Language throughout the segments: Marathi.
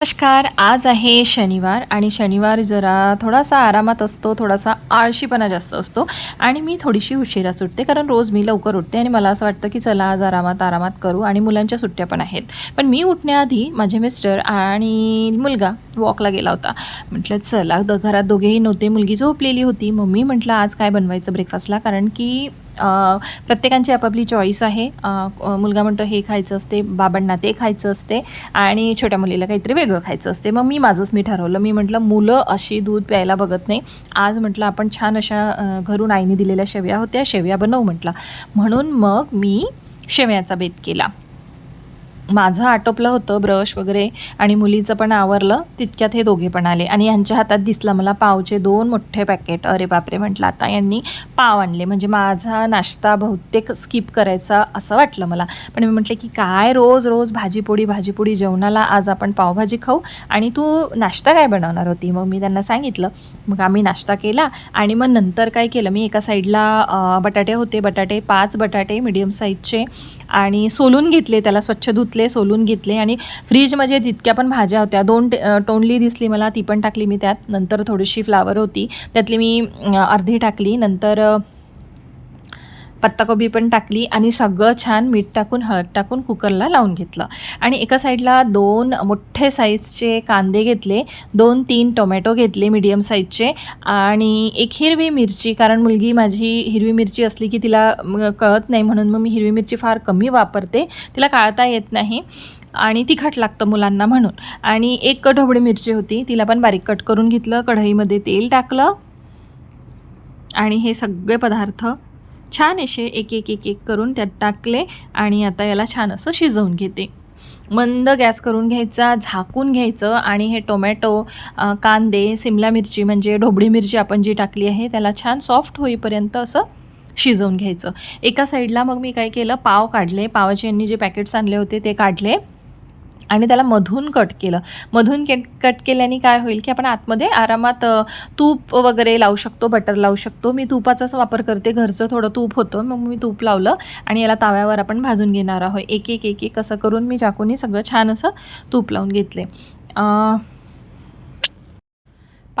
नमस्कार आज आहे शनिवार आणि शनिवार जरा थोडासा आरामात असतो थोडासा आळशीपणा जास्त असतो आणि मी थोडीशी उशिरा सुटते कारण रोज मी लवकर उठते आणि मला असं वाटतं की चला आज आरामात आरामात करू आणि मुलांच्या सुट्ट्या पण आहेत. पण मी उठण्याआधी माझे मिस्टर आणि मुलगा वॉकला गेला होता. म्हटलं चला द घरात दोघेही नव्हते मुलगी झोपलेली होती. मग मी म्हटलं आज काय बनवायचं ब्रेकफास्टला कारण की प्रत्येकांची आपापली चॉईस आहे. मुलगा म्हणतो हे खायचं असते बाबांना ते खायचं असते आणि छोट्या मुलीला काहीतरी वेगळं खायचं असते. मग मी माझंच मी ठरवलं. मी म्हटलं मुलं अशी दूध प्यायला बघत नाही. आज म्हटलं आपण छान अशा घरून आईने दिलेल्या शेवया होत्या शेवया बनवू म्हटलं. म्हणून मग मी शेवयाचा बेत केला. माझं आटोपलं होतं ब्रश वगैरे आणि मुलीचं पण आवरलं तितक्यात हे दोघे पण आले. आणि यांच्या हातात दिसलं मला पावचे दोन मोठे पॅकेट अरे बापरे म्हटलं आता यांनी पाव आणले. म्हणजे माझा नाश्ता बहुतेक स्किप करायचा असं वाटलं मला. पण मी म्हटले की काय रोज रोज भाजीपोळी भाजीपोळी जेवणाला आज आपण पावभाजी खाऊ आणि तू नाश्ता काय बनवणार होती? मग मी त्यांना सांगितलं. मग आम्ही नाश्ता केला आणि मग नंतर काय केलं? मी एका साईडला बटाटे होते. बटाटे पाच बटाटे मिडियम साईजचे आणि सोलून घेतले त्याला स्वच्छ धुतले. सोलून घेतले आणि फ्रीजमध्ये जितक्या पण भाज्या होत्या दोन टे- तोंडली दिसली मला ती पण टाकली मी त्यात. नंतर थोडीशी फ्लावर होती त्यातली मी अर्धी टाकली. नंतर पत्ताकोबी पण टाकली आणि सगळं छान मीठ टाकून हळद टाकून कुकरला लावून घेतलं. आणि एका साईडला दोन मोठे साईजचे कांदे घेतले दोन तीन टोमॅटो घेतले मीडियम साईजचे आणि एक हिरवी मिरची कारण मुलगी माझी हिरवी मिरची असली की तिला कळत नाही म्हणून मग मी हिरवी मिरची फार कमी वापरते तिला काळता येत नाही आणि तिखट लागतं मुलांना म्हणून. आणि एक ढोबळी मिरची होती तिला पण बारीक कट करून घेतलं कढईमध्ये तेल टाकलं आणि हे सगळे पदार्थ छान असे एक एक एक एक करून त्यात टाकले आणि आता याला छान असं शिजवून घेते. मंद गॅस करून घ्यायचा झाकून घ्यायचं आणि हे टोमॅटो कांदे सिमला मिरची म्हणजे ढोबळी मिरची आपण जी टाकली आहे त्याला छान सॉफ्ट होईपर्यंत असं शिजवून घ्यायचं. एका साईडला मग मी काय केलं पाव काढले. पावाचे यांनी जे पॅकेट्स आणले होते ते काढले. आणि त्याला मधून कट केलं. मधून के कट केल्याने काय होईल की आपण आतमध्ये आरामात तूप वगैरे लावू शकतो बटर लावू शकतो. मी तुपाचाच वापर करते. घरचं थोडं तूप होतं मग मी तूप लावलं आणि याला ताव्यावर आपण भाजून घेणार आहोत. एक एक एक एक असं करून मी चाकूने सगळं छान असं तूप लावून घेतले.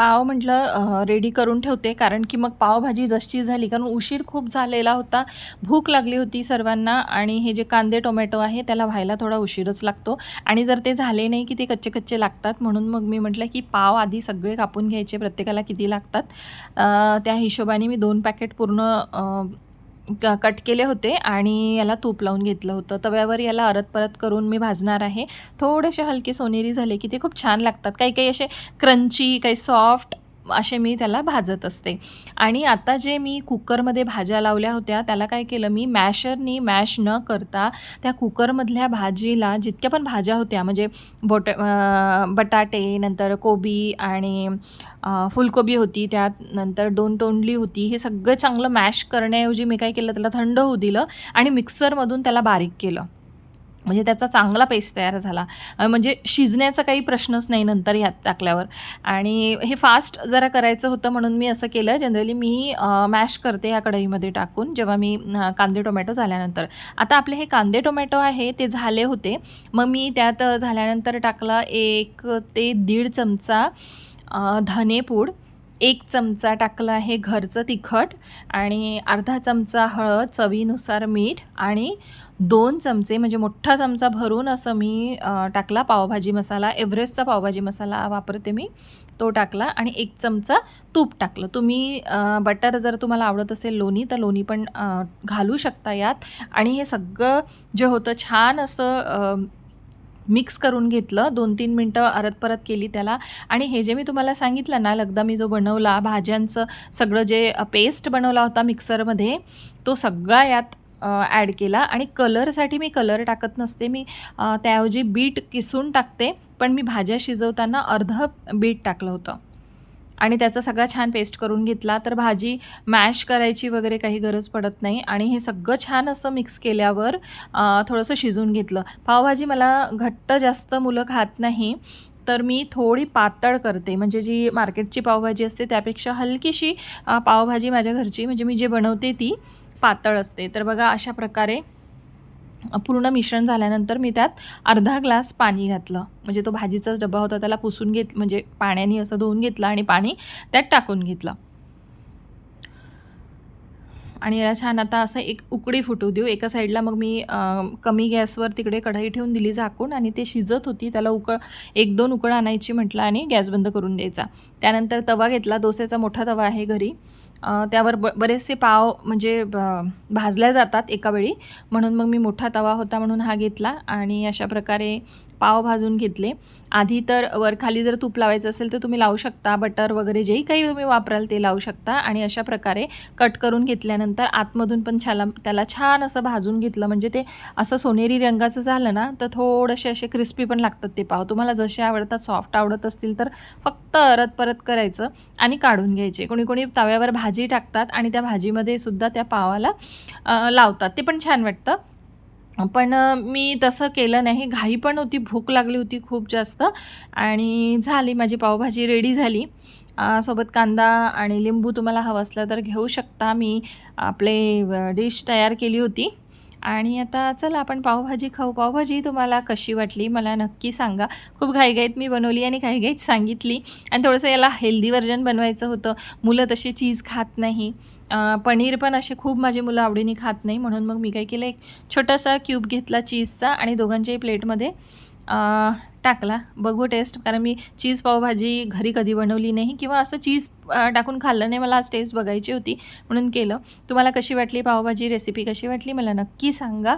पाव म्हटलं रेडी करून ठेवते. कारण की मग पावभाजी जशी झाली कारण उशीर खूप झालेला होता. भूक लागली होती सर्वांना आणि हे जे कांदे टोमॅटो आहे त्याला व्हायला थोडा उशीरच लागतो. आणि जर ते झाले नाही की ते कच्चे कच्चे लागतात म्हणून मग मी म्हटलं की पाव आधी सगळे कापून घ्यायचे प्रत्येकाला किती लागतात. त्या हिशोबाने मी दोन पॅकेट पूर्ण कट केले होते आणि याला तूप लावून घेतलं होतं. तव्यावर याला अरत परत करून मी भाजणार आहे. थोडेसे हलके सोनेरी झाले की ते खूप छान लागतात. काही काही असे क्रंची काही सॉफ्ट असे मी त्याला भाजत असते. आणि आता जे मी कुकरमध्ये भाज्या लावल्या होत्या त्याला काय केलं मी? मॅशरनी मॅश न करता त्या कुकरमधल्या भाजीला जितक्या पण भाज्या होत्या म्हणजे बोट बटाटे नंतर कोबी आणि फुलकोबी होती त्यात नंतर दोन तोंडली होती हे सगळं चांगलं मॅश करण्याऐवजी मी काय केलं? त्याला थंड होऊ दिलं आणि मिक्सरमधून त्याला बारीक केलं. म्हणजे त्याचा चांगला पेस्ट तयार झाला. म्हणजे शिजण्याचा काही प्रश्नच नाही नंतर ह्यात टाकल्यावर. आणि हे फास्ट जरा करायचं होतं म्हणून मी असं केलं. जनरली मी मॅश करते ह्या कढईमध्ये टाकून. जेव्हा मी कांदे टोमॅटो झाल्यानंतर. आता आपले हे कांदे टोमॅटो आहे ते झाले होते. मग मी त्यात झाल्यानंतर टाकलं एक ते दीड चमचा धनेपूड. एक चमचा टाकला आहे घरचं तिखट आणि अर्धा चमचा हळद चवीनुसार मीठ आणि दोन चमचे म्हणजे मोठा चमचा भरून असं मी टाकला पावभाजी मसाला एव्हरेस्टचा पावभाजी मसाला वापरते मी. तो टाकला आणि एक चमचा तूप टाकलं. तुम्ही बटर जर तुम्हाला आवडत असेल लोणी तर लोणी पण घालू शकता यात. आणि हे सगळं जे होतं छान असं मिक्स करून घेतलं दोन तीन मिनटं अरत परत केली त्याला. आणि हे जे मी तुम्हाला सांगितलं ना लगदा मी जो बनवला भाज्यांचं सगळं जे पेस्ट बनवला होता मिक्सरमध्ये तो सगळा यात ॲड केला. आणि कलरसाठी मी कलर टाकत नसते. मी त्याऐवजी बीट किसून टाकते. पण मी भाज्या शिजवताना अर्ध बीट टाकलं होतं. आणि त्याचा सगळा छान पेस्ट करून घेतला तर भाजी मॅश करायची वगैरे काही गरज पडत नाही. आणि हे सगळं छान असं मिक्स केल्यावर थोडंसं शिजवून घेतलं. पावभाजी मला घट्ट जास्त मुलं खात नाही तर मी थोडी पातळ करते. म्हणजे जी मार्केटची पावभाजी असते त्यापेक्षा हलकीशी पावभाजी माझ्या घरची म्हणजे मी जे बनवते ती पातळ असते. तर बघा अशा प्रकारे पूर्ण मिश्रण झाल्यानंतर मी त्यात अर्धा ग्लास पाणी घातलं. म्हणजे तो भाजीचाच डबा होता त्याला पुसून घेत म्हणजे पाण्याने असं धुवून घेतलं आणि पाणी त्यात टाकून घेतलं. आणि याला छान आता असं एक उकडी फुटू देऊ. एका साईडला मग मी कमी गॅसवर तिकडे कढई ठेवून दिली झाकून आणि ते शिजत होती. त्याला उकळ एक दोन उकळ आणायची म्हटलं आणि गॅस बंद करून द्यायचा. त्यानंतर तवा घेतला. डोस्याचा मोठा तवा आहे घरी. त्यावर ब बरेचसे पाव म्हणजे ब- भाजल्या जातात एका वेळी. म्हणून मग मी मोठा तवा होता म्हणून हा घेतला आणि अशा प्रकारे पाव भाजून घेतले. आधी तर वर खाली जर तूप लावायचं असेल तर तुम्ही लावू शकता. बटर वगैरे जेही काही तुम्ही वापराल ते लावू शकता. आणि अशा प्रकारे कट करून घेतल्यानंतर आतमधून पण छाला त्याला छान असं भाजून घेतलं. म्हणजे ते असं सोनेरी रंगाचं झालं ना तर थोडेसे असे क्रिस्पी पण लागतात ते पाव. तुम्हाला जसे आवडतात सॉफ्ट आवडत असतील तर फक्त अरत परत करायचं आणि काढून घ्यायचे. कोणी कोणी तव्यावर भाजी टाकतात आणि त्या भाजीमध्ये सुद्धा त्या पावाला लावतात. ते पण छान वाटतं. पण मी तसं केलं नाही. घाई पण होती भूक लागली होती खूप जास्त. आणि झाली माझी पावभाजी रेडी झाली. सोबत कांदा आणि लिंबू तुम्हाला हवं असलं तर घेऊ शकता. मी आपले डिश तयार केली होती. आणि आता चला आपण पावभाजी खाऊ. पावभाजी तुम्हाला कशी वाटली मला नक्की सांगा. खूप घाईघाईत मी बनवली आणि घाईघाईत सांगितली. आणि थोडंसं याला हेल्दी व्हर्जन बनवायचं होतं. मुलं तशी चीज खात नाही. पनीर पण असे खूप माझी मुलं आवडीने खात नाही. म्हणून मग मी काय केलं एक छोटासा क्यूब घेतला चीजचा आणि दोघांच्याही प्लेटमध्ये टाकला. बघू टेस्ट कारण मी चीज पावभाजी घरी कधी बनवली नाही किंवा असं चीज टाकून खाल्लं नाही. मला आज टेस्ट बघायची होती म्हणून केलं. तुम्हाला कशी वाटली पावभाजी रेसिपी कशी वाटली? मला नक्की सांगा.